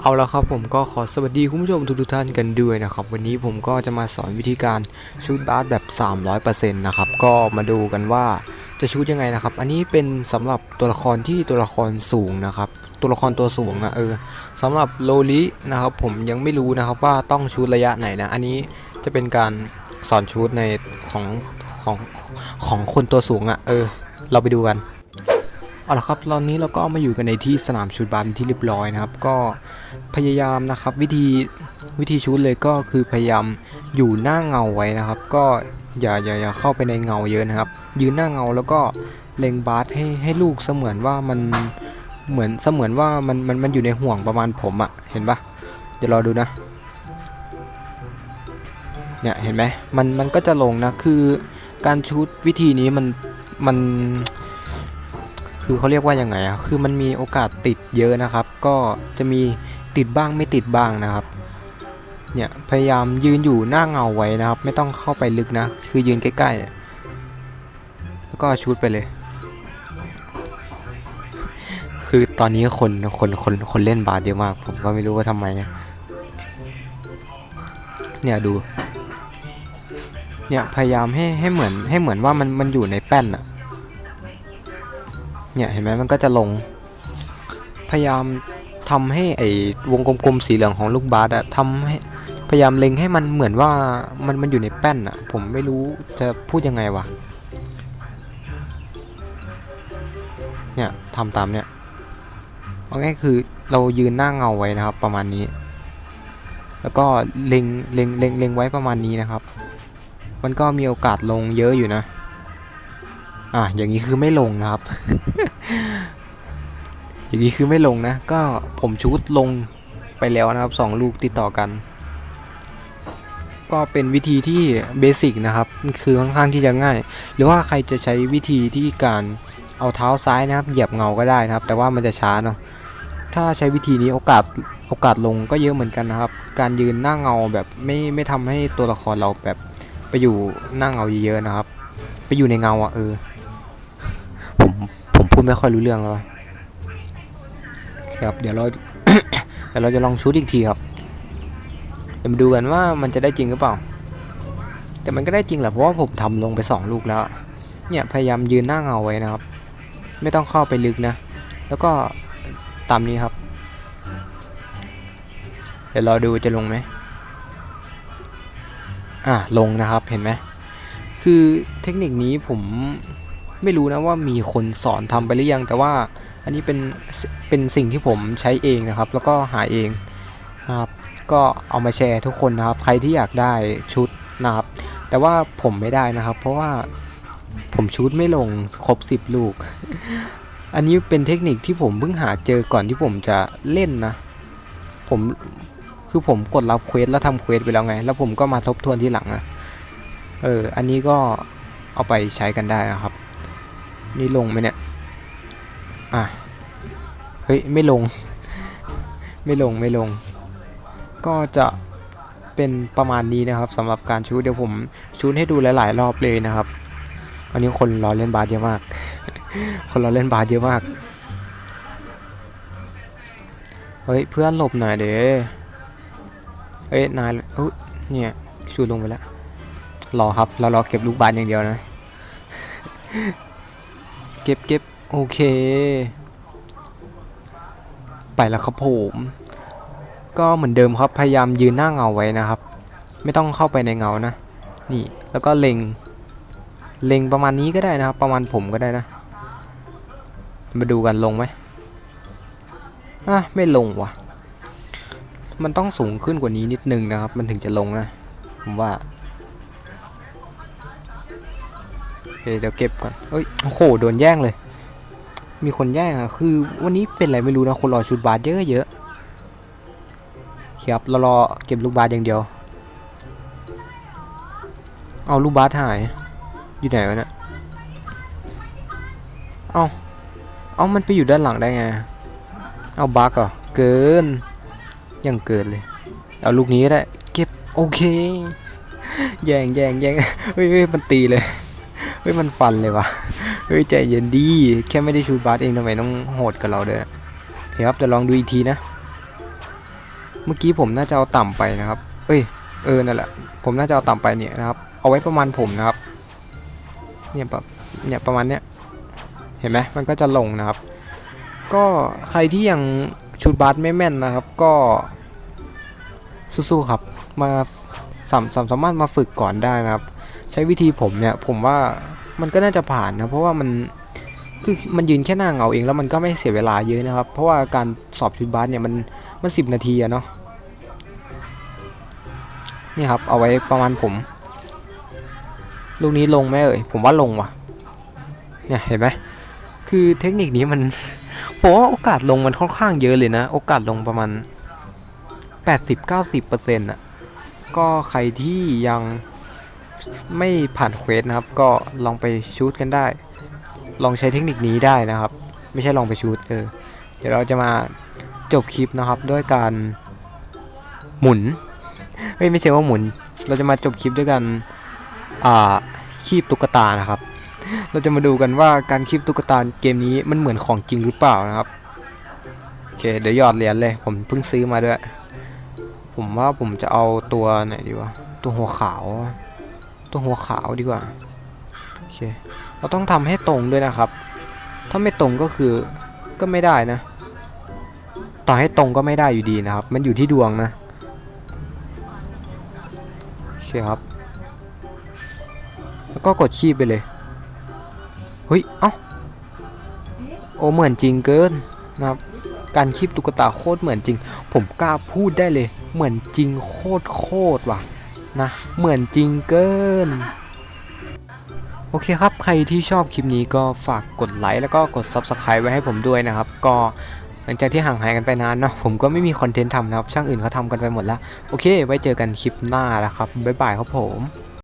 เอาละครับผมก็ขอสวัสดีคุณผู้ชมทุกท่านกันด้วยนะครับวันนี้ผมก็จะมาสอนวิธีการชูตบาสแบบ 300%นะครับก็มาดูกันว่าจะชูตยังไงนะครับ อันนี้เป็นสำหรับตัวละครที่ตัวละครสูงนะครับ ตัวละครตัวสูงนะเออสำหรับโลลินะครับผมยังไม่รู้นะครับว่าต้องชูตระยะไหนนะ อันนี้จะเป็นการสอนชูตในของของของคนตัวสูงอะเออ เราไปดูกัน เอาละครับตอนนี้เราก็มาอยู่กันในที่สนามชุดบาสที่เรียบร้อยนะครับ ก็พยายามนะครับวิธีวิธีชุดเลยก็คือพยายามอยู่หน้าเงาไว้นะครับ ก็อย่าอย่าอย่าเข้าไปในเงาเยอะนะครับ ยืนหน้าเงาแล้วก็เล็งบาสให้ให้ลูกเสมือนว่ามันเหมือนเสมือนว่ามันมันมันอยู่ในห่วงประมาณผมอะเห็นปะเดี๋ยวรอดูนะเนี่ยเห็นไหมมันมันก็จะลงนะคือการชุดวิธีนี้มันมัน คือเขาเรียกว่ายังไงอะคือมันมีโอกาสติดเยอะนะครับ ก็จะมีติดบ้างไม่ติดบ้างนะครับเนี่ยพยายามยืนอยู่หน้าเงาไว้นะครับ ไม่ต้องเข้าไปลึกนะ คือยืนใกล้ๆ แล้วก็ชูดไปเลย คือตอนนี้คนคนคนคนเล่นบาสเยอะมาก ผมก็ไม่รู้ว่าทำไมเนี่ยดู เนี่ยพยายามให้ให้เหมือนให้เหมือนว่ามันมันอยู่ในแป้นอะ เนี่ยเห็นไหมมันก็จะลง พยายามทำให้ไอ้วงกลมๆสีเหลืองของลูกบาสอะทำให้พยายามเล็งให้มันเหมือนว่ามันมันอยู่ในแป้นอะผมไม่รู้จะพูดยังไงวะเนี่ยทำตามเนี่ยเอาง่ายคือเรายืนหน้าเงาไว้นะครับประมาณนี้ แล้วก็เล็งเล็งเล็งเล็งไว้ประมาณนี้นะครับ มันก็มีโอกาสลงเยอะอยู่นะ อะอย่างนี้คือไม่ลงนะครับ อย่างนี้คือไม่ลงนะ ก็ผมชูดลงไปแล้วนะครับสองลูกติดต่อกัน ก็เป็นวิธีที่เบสิกนะครับ คือค่อนข้างที่จะง่าย หรือว่าใครจะใช้วิธีที่การเอาเท้าซ้ายนะครับ เหยียบเงาก็ได้นะครับ แต่ว่ามันจะช้าเนาะ ถ้าใช้วิธีนี้โอกาสโอกาสลงก็เยอะเหมือนกันนะครับ การยืนหน้าเงาแบบไม่ไม่ทำให้ตัวละครเราแบบไปอยู่หน้าเงาเยอะๆนะครับ ไปอยู่ในเงาอะเออ พูดไม่ค่อยรู้เรื่องแล้วครับ เดี๋ยวเราเดี๋ยวเราจะลองชูดอีกทีครับเดี๋ยวมาดูกันว่ามันจะได้จริงหรือเปล่า แต่มันก็ได้จริงแหละเพราะว่าผมทำลงไปสองลูกแล้ว เนี่ยพยายามยืนหน้าเงาไว้นะครับ ไม่ต้องเข้าไปลึกนะ แล้วก็ตามนี้ครับ เดี๋ยวเราดูจะลงไหมอะลงนะครับเห็นไหมคือเทคนิคนี้ผม ไม่รู้นะว่ามีคนสอนทำไปหรือยัง แต่ว่าอันนี้เป็นเป็นสิ่งที่ผมใช้เองนะครับ แล้วก็หาเองนะครับ ก็เอามาแชร์ทุกคนนะครับ ใครที่อยากได้ชุดนะครับ แต่ว่าผมไม่ได้นะครับ เพราะว่าผมชุดไม่ลงครบ 10 ลูก อันนี้เป็นเทคนิคที่ผมเพิ่งหาเจอก่อนที่ผมจะเล่นนะ ผมคือผมกดรับเควสแล้วทำเควสไปแล้วไง แล้วผมก็มาทบทวนที่หลังนะ เออ อันนี้ก็เอาไปใช้กันได้นะครับ นี่ลงไหมเนี่ย อะ เฮ้ย ไม่ลง ไม่ลงไม่ลง ก็จะเป็นประมาณนี้นะครับสำหรับการชูดเดี๋ยวผมชูดให้ดูหลาย ๆ รอบเลยนะครับอันนี้คนรอเล่นบาสเยอะมาก คนรอเล่นบาสเยอะมาก เฮ้ย เพื่อนหลบหน่อยเด้เฮ้ย นายเฮ้ยเนี่ยชูดลงไปแล้วรอครับเรารอเก็บลูกบาสอย่างเดียวนะ เก็บเก็บโอเค ไปแล้วครับผมก็เหมือนเดิมครับพยายามยืนหน้าเงาไว้นะครับ ไม่ต้องเข้าไปในเงานะ นี่แล้วก็เล็ง เล็งประมาณนี้ก็ได้นะครับ ประมาณผมก็ได้นะ มาดูกันลงไหมอะไม่ลงว่ะ มันต้องสูงขึ้นกว่านี้นิดนึงนะครับ มันถึงจะลงนะ ผมว่า เคเดี๋ยวเก็บก่อนเอ้ยโอ้โหโดนแย่งเลย มีคนแย่งอะคือวันนี้เป็นอะไรไม่รู้นะคนรอชุดบาสเยอะเยอะครับเรารอเก็บลูกบาสอย่างเดียว เอาลูกบาสหาย อยู่ไหนวะเนี่ยเอาเอามันไปอยู่ด้านหลังได้ไง เอาบักเหรอเกิน ยังเกินเลย เอาลูกนี้ก็ได้ เก็บโอเค แย่งแย่งแย่งเฮ้ยมันตีเลย เฮ้ยมันฟันเลยวะเฮ้ยใจเย็นดี แค่ไม่ได้ชูบาสเองทำไมต้องโหดกับเราด้วยโอเคครับจะลองดูอีกทีนะ เมื่อกี้ผมน่าจะเอาต่ำไปนะครับ เอ้ยเออนั่นแหละผมน่าจะเอาต่ำไปเนี่ยนะครับ เอาไว้ประมาณผมนะครับ เนี่ยแบบเนี่ยประมาณเนี้ยเห็นไหมมันก็จะลงนะครับ ก็ใครที่ยังชุดบาสไม่แม่นนะครับ ก็สู้ๆครับมาสามสามสามารถมาฝึกก่อนได้นะครับ ใช้วิธีผมเนี่ยผมว่ามันก็น่าจะผ่านนะเพราะว่ามันคือมันยืนแค่หน้าเงาเองแล้วมันก็ไม่เสียเวลาเยอะนะครับ เพราะว่าการสอบชุดบาสเนี่ยมันมันสิบนาทีอะเนาะนี่ครับเอาไว้ประมาณผม ลูกนี้ลงไหมเอ่ยผมว่าลงว่ะ เนี่ยเห็นไหมคือเทคนิคนี้มันผมว่าโอกาสลงมันค่อนข้างเยอะเลยนะ โอกาสลงประมาณ 80-90%อะก็ใครที่ยัง ไม่ผ่านเควสนะครับ ก็ลองไปชูตกันได้ ลองใช้เทคนิคนี้ได้นะครับ ไม่ใช่ลองไปชูตเออเดี๋ยวเราจะมาจบคลิปนะครับด้วยการหมุนเฮ้ยไม่ใช่ว่าหมุน เราจะมาจบคลิปด้วยกันอ่าคีบตุ๊กตานะครับ เราจะมาดูกันว่าการคีบตุ๊กตาเกมนี้มันเหมือนของจริงหรือเปล่านะครับโอเคเดี๋ยวหยอดเหรียญเลย ผมเพิ่งซื้อมาด้วย ผมว่าผมจะเอาตัวไหนดีวะตัวหัวขาว ตัวหัวขาวดีกว่าโอเคเราต้องทำให้ตรงด้วยนะครับ ถ้าไม่ตรงก็คือก็ไม่ได้นะ ต่อให้ตรงก็ไม่ได้อยู่ดีนะครับ มันอยู่ที่ดวงนะโอเคครับ แล้วก็กดคีบไปเลยเฮ้ยเอ้าโอเหมือนจริงเกินนะครับการคีบตุ๊กตาโคตรเหมือนจริง ผมกล้าพูดได้เลย เหมือนจริงโคตรโคตรว่ะ นะเหมือนจริงเกิน โอเคครับ ใครที่ชอบคลิปนี้ก็ฝากกดไลค์แล้วก็กด Subscribe ไว้ให้ผมด้วยนะครับ ก็หลังจากที่ห่างหายกันไปนานเนาะผมก็ไม่มีคอนเทนต์ทำนะครับ ช่างอื่นเขาทำกันไปหมดแล้ว โอเค ไว้เจอกันคลิปหน้าแล้วครับบ๊ายบายครับผม